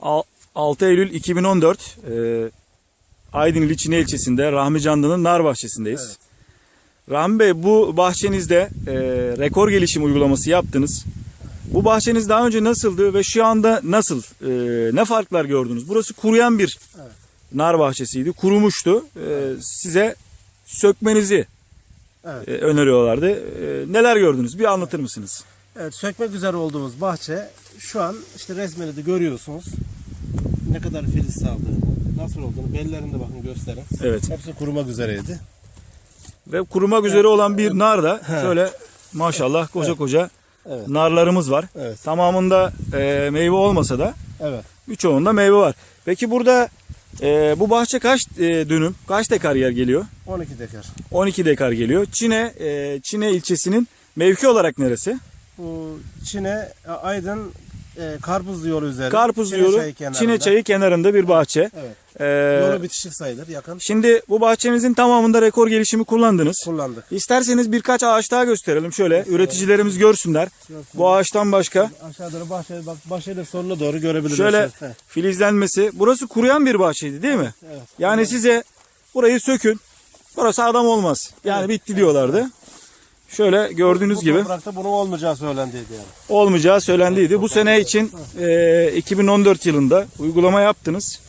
Al- 6 Eylül 2014 e, Aydın İliçine ilçesinde Rahmi Canlı'nın nar bahçesindeyiz. Rahmi Bey bu bahçenizde e, rekor gelişim uygulaması yaptınız. Bu bahçeniz daha önce nasıldı ve şu anda nasıl? E, ne farklar gördünüz? Burası kuruyan bir Evet. nar bahçesiydi. Kurumuştu. E, size sökmenizi Evet. e, öneriyorlardı. E, neler gördünüz? Bir anlatır mısınız? Evet, sökmek üzere olduğumuz bahçe şu an işte resmini de görüyorsunuz. Ne kadar filiz saldığını, nasıl olduğunu bellerinde bakın gösterin. Evet. Hepsi kurumak üzereydi. Ve kurumak üzere olan bir nar da şöyle maşallah koca koca Evet. narlarımız var. Evet. Tamamında e, meyve olmasa da Evet. birçoğunda meyve var. Peki burada e, bu bahçe kaç e, dönüm, kaç dekar yer geliyor? 12 dekar. 12 dekar geliyor. Çine, e, Çine ilçesinin mevki olarak neresi? Bu Çin'e Aydın e, Karpuzlu yolu üzeri. Karpuz Çine yolu, kenarında. Çine çayı kenarında bir bahçe. Evet. E, Yolu bitişik sayılır yakın. şimdi bu bahçemizin tamamında rekor gelişimi kullandınız. Kullandık. İsterseniz birkaç ağaç daha gösterelim şöyle. Üreticilerimiz görsünler. Bu ağaçtan başka Aşağıda bahçe bak bahçenin sonuna doğru görebilirsiniz. şöyle Evet. filizlenmesi. Burası kuruyan bir bahçeydi değil mi? Evet. Yani size burayı sökün. Burası adam olmaz. Yani bitti diyorlardı. Şöyle gördüğünüz Bu gibi toprakta bunun olmayacağı söylendiydi yani. olmayacağı söylendiydi. Bu sene için e, 2014 yılında uygulama yaptınız.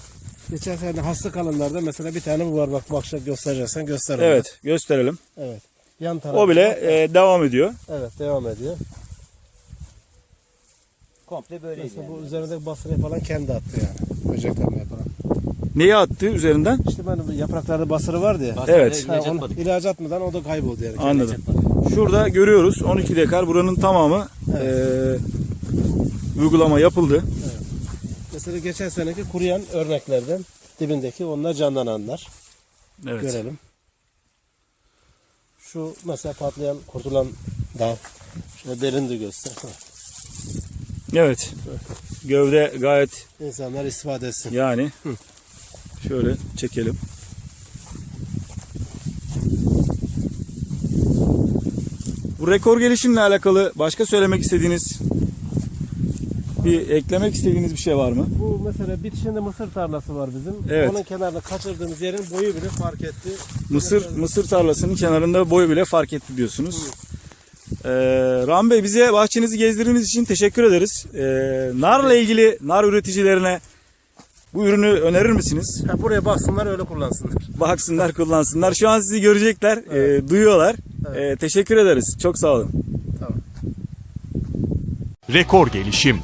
Geçen sene hasta kalanlarda mesela bir tane bu var bak bu akşam göstereceksen göster. Evet gösterelim. Evet. Yan tarafı. O bile e, devam ediyor. Evet devam ediyor. Komple böyleydi Mesela yani. bu üzerindeki basırı falan kendi attı yani. Böceklenme yaparak. Neyi attı üzerinden? İşte ben bu yapraklarda basırı vardı ya. Basra'ya Evet. Ha, onu ilaç atmadan o da kayboldu yani. Anladım. Şurada görüyoruz 12 dekar buranın tamamı e, uygulama yapıldı. Mesela geçen seneki kuruyan örneklerden dibindeki onlar canlananlar. Evet. Görelim. Şu mesela patlayan kurtulan dal. Şöyle derindi göster. Ha, Evet. Gövde gayet İnsanlar istifade etsin. yani şöyle çekelim. Bu rekor gelişimle alakalı başka söylemek istediğiniz bir eklemek istediğiniz bir şey var mı? Bu mesela bitişinde mısır tarlası var bizim. Evet. Onun kenarında kaçırdığımız yerin boyu bile fark etti. Mısır mısır tarlasının kenarında boy bile fark etti diyorsunuz. Ee, Ram Bey bize bahçenizi gezdirdiğiniz için teşekkür ederiz. Ee, narla ilgili nar üreticilerine bu ürünü önerir misiniz? Ha, buraya baksınlar öyle kullansınlar. Baksınlar kullansınlar. Şu an sizi görecekler, e, duyuyorlar. E, teşekkür ederiz. Çok sağ olun. Tamam. Rekor gelişim